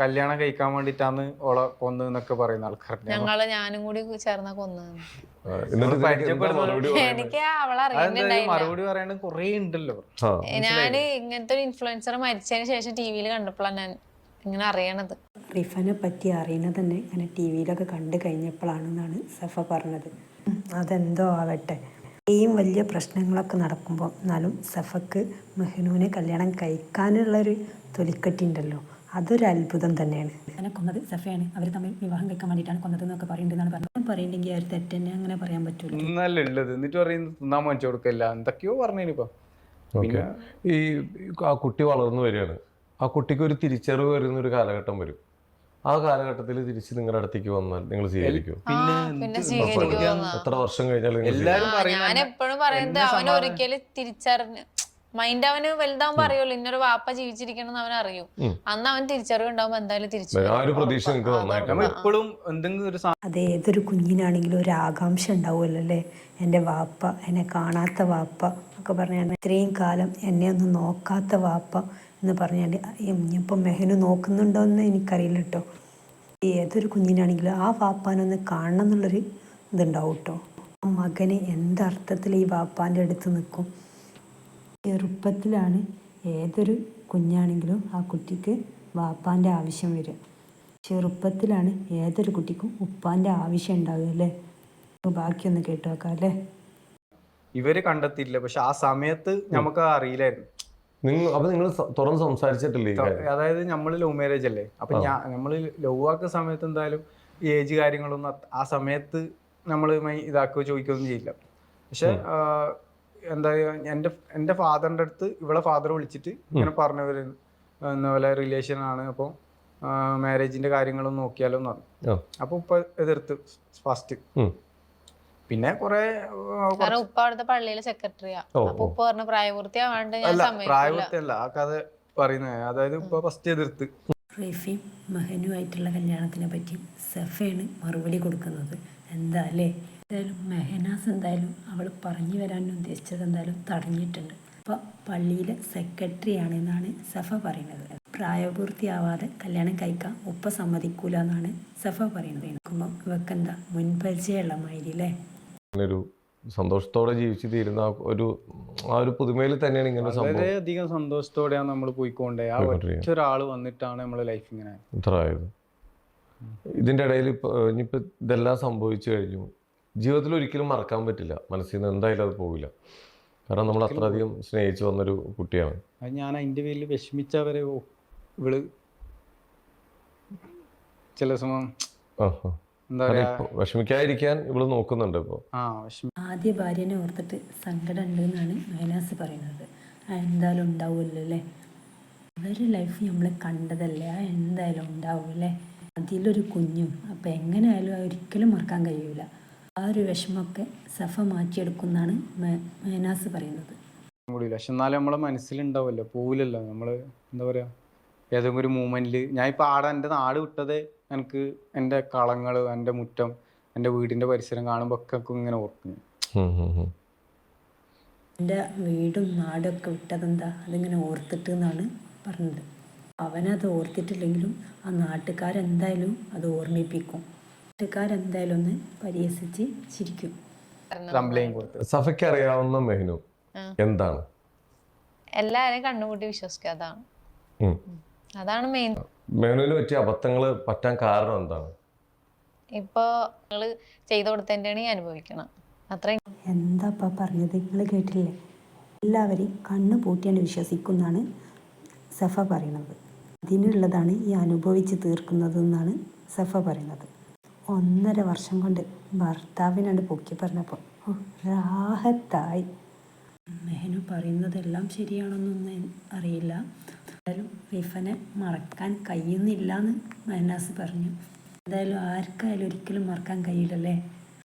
കല്യാണം കഴിക്കാൻ വേണ്ടിട്ടാണ് ഓളെ കൊന്നു എന്നൊക്കെ പറയുന്ന ആൾക്കാരുണ്ട്. ഞങ്ങൾ ഞാനും കൂടി ചേർന്ന കൊന്നു? എനിക്ക് അവളെ മറുപടി പറയാണ്ട് കൊറേ ഉണ്ടല്ലോ. ഞാൻ ഇങ്ങനത്തെ ഒരു ഇൻഫ്ലുവൻസർ മരിച്ചതിന് ശേഷം ടി വിയിൽ കണ്ടപ്പോഴാണ് ഞാൻ ഇങ്ങനെ അറിയണത്. റിഫനെ പറ്റി അറിയണത് തന്നെ ഇങ്ങനെ ടി വിയിലൊക്കെ കണ്ടു കഴിഞ്ഞപ്പോഴാണെന്നാണ് സഫ പറഞ്ഞത്. അതെന്തോ ആവട്ടെ. ഇത്രയും വലിയ പ്രശ്നങ്ങളൊക്കെ നടക്കുമ്പോൾ എന്നാലും സഫക്ക് മെഹ്നൂനെ കല്യാണം കഴിക്കാനുള്ളൊരു തൊലിക്കെട്ടുണ്ടല്ലോ അതൊരു അത്ഭുതം തന്നെയാണ്. അങ്ങനെ കൊന്നത് സഫയാണ്. അവർ തമ്മിൽ വിവാഹം കഴിക്കാൻ വേണ്ടിയിട്ടാണ് കൊന്നത് എന്നൊക്കെ പറയുന്നുണ്ടെന്നാണ് പറഞ്ഞത് പറയണ്ടെങ്കിൽ അവർ തെറ്റന്നെ അങ്ങനെ പറയാൻ പറ്റൂല. ഇന്നല്ലേ ഉള്ളത്. എന്നിട്ട് പറയുന്നത് തിന്നാൻ മേടിച്ചു കൊടുക്കില്ല. എന്തൊക്കെയോ പറഞ്ഞിപ്പോ ഓക്കെ. ഈ ആ കുട്ടി വളർന്നു വരികയാണ്. ആ കുട്ടിക്ക് ഒരു തിരിച്ചറിവ് വരുന്ന ഒരു കാലഘട്ടം വരും. ആ കാലഘട്ടത്തിൽ തിരിച്ച് നിങ്ങളുടെ അടുത്തേക്ക് വന്നാൽ നിങ്ങൾ സ്വീകരിക്കും പിന്നെ എത്ര വർഷം കഴിഞ്ഞാലും നിങ്ങൾ എല്ലാരും ആ, പറയുന്ന ഞാൻ എപ്പോഴും പറയുന്നത് അവൻ ഒരിക്കലും തിരിച്ചറിഞ്ഞ് മൈൻഡ് അവന് വലുതാവുമ്പോ അറിയുള്ളൂ ഇന്നൊരു വാപ്പ ജീവിച്ചിരിക്കണം എന്ന് അവൻ അറിയും. അന്ന് അവൻ തിരിച്ചറിവ് ഉണ്ടാവുമ്പോ എന്തായാലും തിരിച്ചു അത് ഏതൊരു കുഞ്ഞിനാണെങ്കിലും ഒരു ആകാംക്ഷ ഉണ്ടാവുമല്ലോ അല്ലേ? എന്റെ വാപ്പ എന്നെ കാണാത്ത വാപ്പ ഒക്കെ പറഞ്ഞാൽ ഇത്രയും കാലം എന്നെ ഒന്നും നോക്കാത്ത വാപ്പ എന്ന് പറഞ്ഞാൽ ഇനിയിപ്പോൾ മെഹനു നോക്കുന്നുണ്ടോ എന്ന് എനിക്കറിയില്ല കേട്ടോ. ഏതൊരു കുഞ്ഞിനാണെങ്കിലും ആ വാപ്പാനൊന്ന് കാണണം എന്നുള്ളൊരു ഇതുണ്ടാവും കേട്ടോ. ആ മകന് എന്തർത്ഥത്തിൽ ഈ വാപ്പാന്റെ അടുത്ത് നിൽക്കും? ചെറുപ്പത്തിലാണ് ഏതൊരു കുഞ്ഞാണെങ്കിലും ആ കുട്ടിക്ക് വാപ്പാന്റെ ആവശ്യം വരിക. ചെറുപ്പത്തിലാണ് ഏതൊരു കുട്ടിക്കും ഉപ്പാന്റെ ആവശ്യം ഉണ്ടാവുക അല്ലേ? ബാക്കിയൊന്ന് കേട്ടു നോക്കാം അല്ലേ? ഇവർ കണ്ടെത്തിയില്ല പക്ഷെ ആ സമയത്ത് നമുക്ക് അറിയില്ലായിരുന്നു. നിങ്ങൾ അപ്പൊ നിങ്ങൾ തുറന്ന് സംസാരിച്ചിട്ടില്ലേ അതായത് നമ്മൾ ലവ് മാരേജ് അല്ലേ? അപ്പൊ ഞാൻ നമ്മൾ ലവ് ആക്കുന്ന സമയത്ത് എന്തായാലും ഏജ് കാര്യങ്ങളൊന്നും ആ സമയത്ത് നമ്മൾ ഇതാക്കുകയോ ചോദിക്കുകയൊന്നും ചെയ്യില്ല. പക്ഷെ എന്താ എന്റെ എന്റെ ഫാദറിന്റെ അടുത്ത് ഇവളെ ഫാദർ വിളിച്ചിട്ട് ഇങ്ങനെ പറഞ്ഞവര് എന്ന പോലെ റിലേഷൻ ആണ്. അപ്പോൾ മാരേജിന്റെ കാര്യങ്ങളും നോക്കിയാലോ എന്ന് പറഞ്ഞു. അപ്പൊ ഉപ്പ എതിർത്ത് ഫസ്റ്റ് പിന്നെ കൊറേ ഉപ്പ അവിടുത്തെ പള്ളിയിലെ സെക്രട്ടറിയാ ഉപ്പ പറഞ്ഞ പ്രായപൂർത്തിയാവാണ്ട് ഞാൻ അല്ല ആ കഥ പറയുന്നത് അതായത് ഇപ്പൊ ഫസ്റ്റ് എതിർത്ത്. റഫീം മെഹനുമായിട്ടുള്ള കല്യാണത്തിനെ പറ്റി സഫയാണ് മറുപടി കൊടുക്കുന്നത്. എന്താ അല്ലേ? എന്തായാലും മെഹനാസ് എന്തായാലും അവൾ പറഞ്ഞു വരാൻ ഉദ്ദേശിച്ചത് എന്തായാലും തടഞ്ഞിട്ടുണ്ട്. അപ്പോൾ പള്ളിയിലെ സെക്രട്ടറി ആണെന്നാണ് സഫ പറയുന്നത്. പ്രായപൂർത്തിയാവാതെ കല്യാണം കഴിക്കാൻ ഉപ്പ സമ്മതിക്കൂല എന്നാണ് സഫ പറയുന്നത്. നോക്കുമ്പോൾ ഇവക്കെന്താ മുൻപരിചയമുള്ള മാതിരി അല്ലേ? സന്തോഷത്തോടെ ജീവിച്ചു തീരുന്ന ഒരു ആ ഒരു പുതുമയിൽ തന്നെയാണ് ഇങ്ങനെ വളരെയധികം സന്തോഷത്തോടെയാണ് നമ്മൾ പോയിക്കൊണ്ടേ. ആ. ഒറ്റ ഒരാൾ വന്നിട്ടാണ് നമ്മളെ ലൈഫ് ഇങ്ങനെ ആയത്. ഇത്ര ആയത്. ഇതിന്റെ ഇടയിൽ ഇപ്പൊ ഇനിയിപ്പോ ഇതെല്ലാം സംഭവിച്ചു കഴിഞ്ഞു. ജീവിതത്തിൽ ഒരിക്കലും മറക്കാൻ പറ്റില്ല. മനസ്സിൽ നിന്ന് എന്തായാലും അത് പോകില്ല കാരണം നമ്മൾ അത്രയധികം സ്നേഹിച്ചു വന്നൊരു കുട്ടിയാണ്. ഞാൻ അതിന്റെ പേരിൽ വിഷമിച്ചവരെ ഇവൾ ചില സമയം. എന്താ വിഷമിക്കാതിരിക്കാൻ ഇവൾ നോക്കുന്നുണ്ട് ഇപ്പോൾ ആ വിഷമി ആദ്യ ഭാര്യനെ ഓർത്തിട്ട് സങ്കടം ഉണ്ട് എന്നാണ് മൈനാസ് പറയുന്നത്. എന്തായാലും ഉണ്ടാവുമല്ലോ അല്ലേ? അവരുടെ ലൈഫ് നമ്മൾ കണ്ടതല്ലേ? ആ എന്തായാലും ഉണ്ടാവും അല്ലേ? അതിലൊരു കുഞ്ഞും. അപ്പം എങ്ങനെയായാലും ഒരിക്കലും മറക്കാൻ കഴിയൂല. ആ ഒരു വിഷമമൊക്കെ സഫ മാറ്റിയെടുക്കുന്നതാണ് മൈനാസ് പറയുന്നത്. എന്നാലും നമ്മളെ മനസ്സിലുണ്ടാവുമല്ലോ. പോവില്ലല്ലോ. നമ്മൾ എന്താ പറയാ? ഏതെങ്കിലും ഒരു മൂമെന്റിൽ ഞാൻ ഇപ്പൊ ആടെ എന്റെ നാട് വിട്ടത് എനിക്ക് എന്റെ കളങ്ങൾ എന്റെ മുറ്റം എന്റെ വീടിന്റെ പരിസരം കാണുമ്പോൾ ഒക്കെ ഇങ്ങനെ ഓർക്കും ഉം, ഉം, ഉം. എന്റെ വീടും നാടൊക്കെ വിട്ടതെന്താ? അതിങ്ങനെ ഓർത്തിട്ട് എന്നാണ് പറഞ്ഞത്. അവനത് ഓർത്തിട്ടില്ലെങ്കിലും ആ നാട്ടുകാരെന്തായാലും അത് ഓർമ്മിപ്പിക്കും. നാട്ടുകാരെന്തായാലും ഒന്ന് പരിഹസിച്ച് ചിരിക്കും. സഫയ്ക്ക് അറിയാവുന്ന മെഹനു എന്താണ്? എല്ലാരെയും കണ്ണുകൂട്ടി വിശ്വസിക്കുക അതാണ്. അതാണ് മെയിൻ മെഹനുവിന് പറ്റിയ അബദ്ധങ്ങൾ പറ്റാൻ കാരണം എന്താണ്? ഇപ്പൊ നിങ്ങൾ ചെയ്തു കൊടുത്തതിന്റെയാണ് അനുഭവിക്കണം അത്രയും എന്താപ്പാ പറഞ്ഞത്? നിങ്ങൾ കേട്ടില്ലേ എല്ലാവരെയും കണ്ണ് പൂട്ടിയാണ് വിശ്വസിക്കുന്നതാണ് സഫ പറയുന്നത് അതിനുള്ളതാണ് ഈ അനുഭവിച്ച് തീർക്കുന്നത് എന്നാണ് സഫ പറയുന്നത് ഒന്നര വർഷം കൊണ്ട് ഭർത്താവിനാണ് പൊക്കി പറഞ്ഞപ്പോൾ രാഹത്തായി മെഹനു പറയുന്നതെല്ലാം ശരിയാണെന്നൊന്നും അറിയില്ല. എന്തായാലും റിഫനെ മറക്കാൻ കഴിയുന്നില്ല എന്ന് മെഹനാസ് പറഞ്ഞു. എന്തായാലും ആർക്കായാലും ഒരിക്കലും മറക്കാൻ കഴിയില്ലല്ലേ?